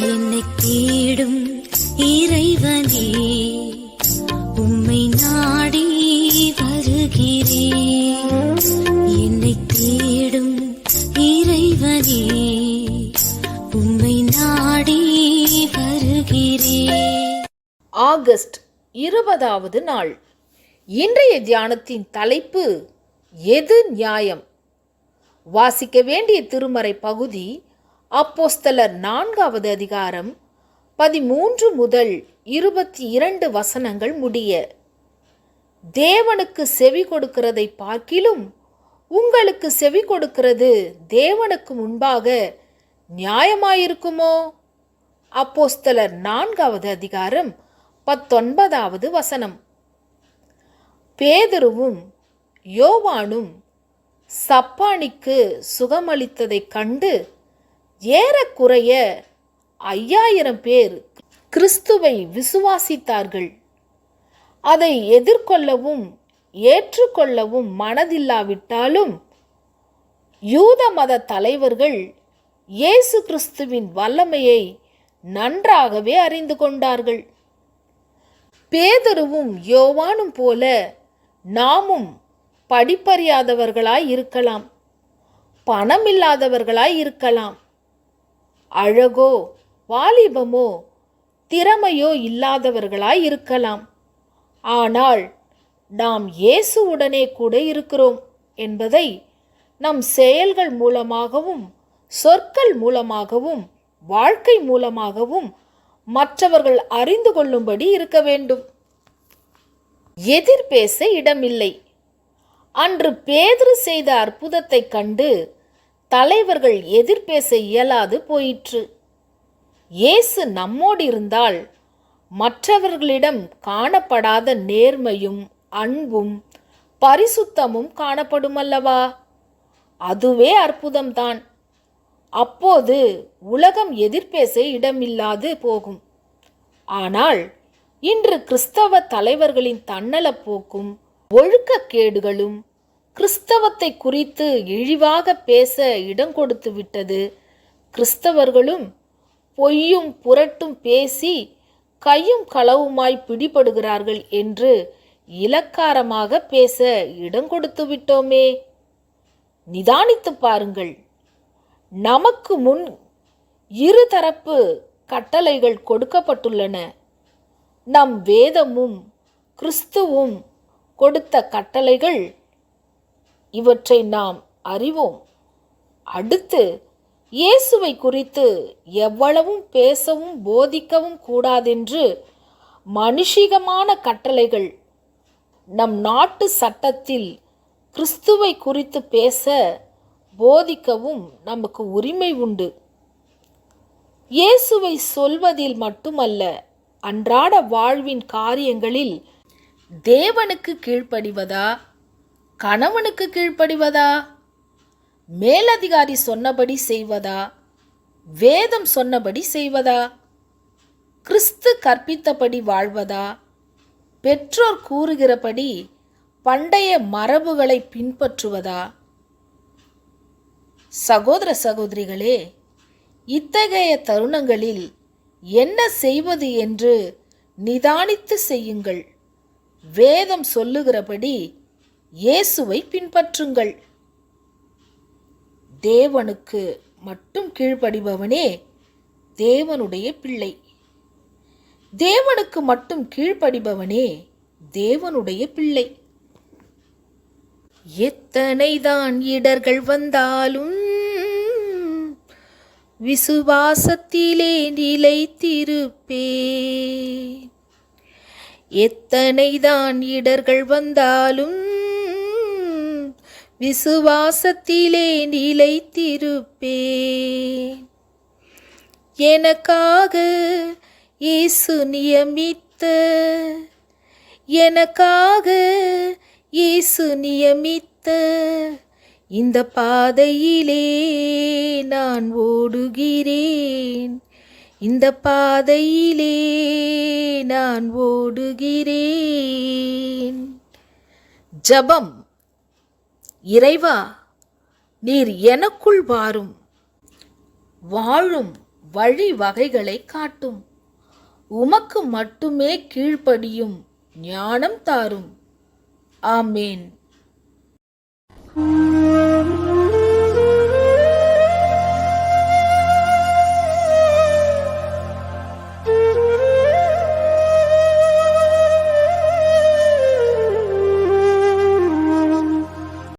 என்னை தேடும் இறைவனே உம்மை நாடி வருகிறேன் என்னை தேடும் இறைவனே உம்மை நாடி வருகிறேன் ஆகஸ்ட் இருபதாவது நாள். இன்றைய தியானத்தின் தலைப்பு எது நியாயம்? வாசிக்க வேண்டிய திருமறை பகுதி அப்போஸ்தலர் நான்காவது அதிகாரம் பதிமூன்று முதல் இருபத்தி இரண்டு வசனங்கள் முடிய தேவனுக்கு செவி கொடுக்கிறதை பார்க்கிலும் உங்களுக்கு செவி கொடுக்கிறது தேவனுக்கு முன்பாக நியாயமாயிருக்குமோ? அப்போஸ்தலர் நான்காவது அதிகாரம் பத்தொன்பதாவது வசனம். பேதுருவும் யோவானும் சப்பானிக்கு சுகமளித்ததைக் கண்டு ஏறக்குறைய ஐயாயிரம் பேர் கிறிஸ்துவை விசுவாசித்தார்கள். அதை எதிர்கொள்ளவும் ஏற்றுக்கொள்ளவும் மனதில்லாவிட்டாலும் யூத மத தலைவர்கள் இயேசு கிறிஸ்துவின் வல்லமையை நன்றாகவே அறிந்து கொண்டார்கள். பேதருவும் யோவானும் போல நாமும் படிப்பறியாதவர்களாய் இருக்கலாம் பணமில்லாதவர்களாய் இருக்கலாம். அழகோ வாலிபமோ திறமையோ இல்லாதவர்களாய் இருக்கலாம். ஆனால் நாம் இயேசுவுடனே கூட இருக்கிறோம் என்பதை நம் செயல்கள் மூலமாகவும் சொற்கள் மூலமாகவும் வாழ்க்கை மூலமாகவும் மற்றவர்கள் அறிந்து கொள்ளும்படி இருக்க வேண்டும். எதிர்பேச இடமில்லை. அன்று பேதர் செய்த அற்புதத்தைக் கண்டு தலைவர்கள் எதிர்பேச இயலாது போயிற்று. இயேசு நம்மோடு இருந்தால் மற்றவர்களிடம் காணப்படாத நேர்மையும் அன்பும் பரிசுத்தமும் காணப்படுமல்லவா? அதுவே அற்புதம்தான். அப்போது உலகம் எதிர்பேச இடமில்லாது போகும். ஆனால் இன்று கிறிஸ்தவ தலைவர்களின் தன்னலப்போக்கும் ஒழுக்கக்கேடுகளும் கிறிஸ்தவத்தை குறித்து இழிவாக பேச இடம் கொடுத்து விட்டது. கிறிஸ்தவர்களும் பொய்யும் புரட்டும் பேசி கையும் களவுமாய் பிடிபடுகிறார்கள் என்று இலக்காரமாக பேச இடம் கொடுத்து விட்டோமே. நிதானித்து பாருங்கள். நமக்கு முன் இருதரப்பு கட்டளைகள் கொடுக்கப்பட்டுள்ளன. நம் வேதமும் கிறிஸ்துவும் கொடுத்த கட்டளைகள் இவற்றை நாம் அறிவோம். அடுத்து இயேசுவை குறித்து எவ்வளவும் பேசவும் போதிக்கவும் கூடாதென்று மனுஷிகமான கட்டளைகள் நம் நாட்டு சட்டத்தில் கிறிஸ்துவை குறித்து பேச போதிக்கவும் நமக்கு உரிமை உண்டு. இயேசுவை சொல்வதில் மட்டுமல்ல அன்றாட வாழ்வின் காரியங்களில் தேவனுக்கு கீழ்ப்படிவதா? கணவனுக்கு கீழ்ப்படிவதா? மேலதிகாரி சொன்னபடி செய்வதா? வேதம் சொன்னபடி செய்வதா? கிறிஸ்து கற்பித்தபடி வாழ்வதா? பெற்றோர் கூறுகிறபடி பண்டைய மரபுகளை பின்பற்றுவதா? சகோதர சகோதரிகளே இத்தகைய தருணங்களில் என்ன செய்வது என்று நிதானித்து செய்யுங்கள். வேதம் சொல்லுகிறபடி இயேசுவை பின்பற்றுங்கள். தேவனுக்கு மட்டும் கீழ்ப்படிபவனே தேவனுடைய பிள்ளை. தேவனுக்கு மட்டும் கீழ்ப்படிபவனே தேவனுடைய பிள்ளை. எத்தனைதான் இடர்கள் வந்தாலும் விசுவாசத்திலே நிலைத்திருப்பே எத்தனைதான் இடர்கள் வந்தாலும் விசுவாசத்திலே நிலைத்திருப்பேன். எனக்காக இயேசு நியமித்த எனக்காக இயேசு நியமித்த இந்த பாதையிலே நான் ஓடுகிறேன். இந்த பாதையிலே நான் ஓடுகிறேன். ஜபம். இறைவா நீர் எனக்குள் வாரும். வாழும் வழி வகைகளை காட்டும். உமக்கு மட்டுமே கீழ்ப்படியும் ஞானம் தாரும். ஆமேன்.